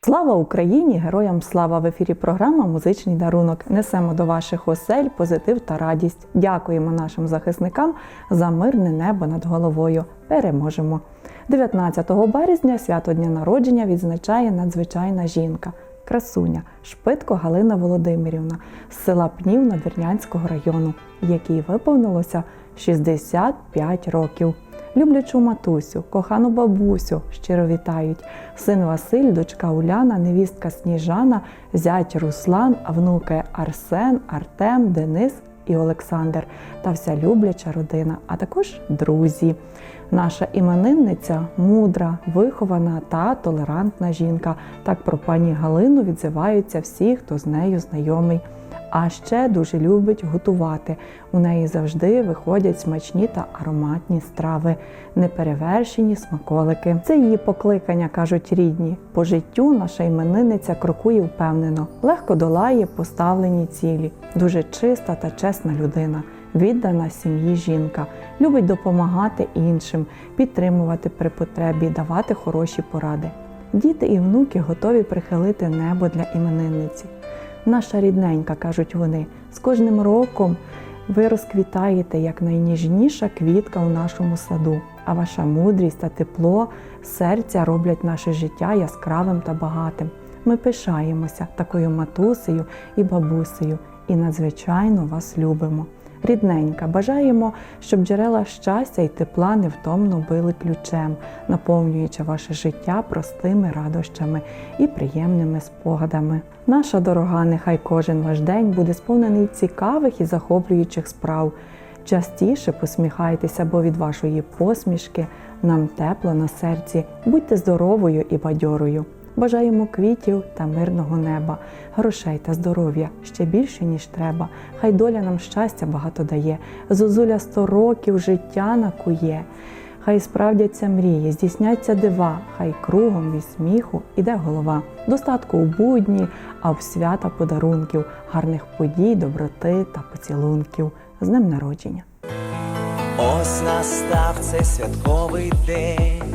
Слава Україні! Героям слава в ефірі програма Музичний дарунок. Несемо до ваших осель позитив та радість. Дякуємо нашим захисникам за мирне небо над головою. Переможемо! 19 березня свято дня народження відзначає надзвичайна жінка. Красуня Шпитко Галина Володимирівна з села Пнів Надвірнянського району, якій виповнилося 65 років. Люблячу матусю, кохану бабусю щиро вітають. Син Василь, дочка Уляна, невістка Сніжана, зять Руслан, внуки Арсен, Артем, Денис і Олександр та вся любляча родина, а також друзі. Наша іменинниця мудра, вихована та толерантна жінка. Так про пані Галину відзиваються всі, хто з нею знайомий. А ще дуже любить готувати. У неї завжди виходять смачні та ароматні страви, неперевершені смаколики. Це її покликання, кажуть рідні. По життю наша іменинниця крокує впевнено, легко долає поставлені цілі, дуже чиста та чесна людина. Віддана сім'ї жінка, любить допомагати іншим, підтримувати при потребі, давати хороші поради. Діти і внуки готові прихилити небо для іменинниці. Наша рідненька, кажуть вони, з кожним роком ви розквітаєте як найніжніша квітка у нашому саду, а ваша мудрість та тепло серця роблять наше життя яскравим та багатим. Ми пишаємося такою матусею і бабусею і надзвичайно вас любимо. Рідненька, бажаємо, щоб джерела щастя і тепла невтомно били ключем, наповнюючи ваше життя простими радощами і приємними спогадами. Наша дорога, нехай кожен ваш день буде сповнений цікавих і захоплюючих справ. Частіше посміхайтеся, бо від вашої посмішки нам тепло на серці. Будьте здоровою і бадьорою. Бажаємо квітів та мирного неба, грошей та здоров'я ще більше, ніж треба. Хай доля нам щастя багато дає. Зозуля сто років життя накує. Хай справдяться мрії, здійсняться дива, хай кругом від сміху іде голова. Достатку у будні, а в свята подарунків, гарних подій, доброти та поцілунків. З днем народження! Ось настав цей святковий день,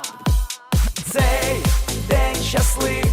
Цей день щасливий,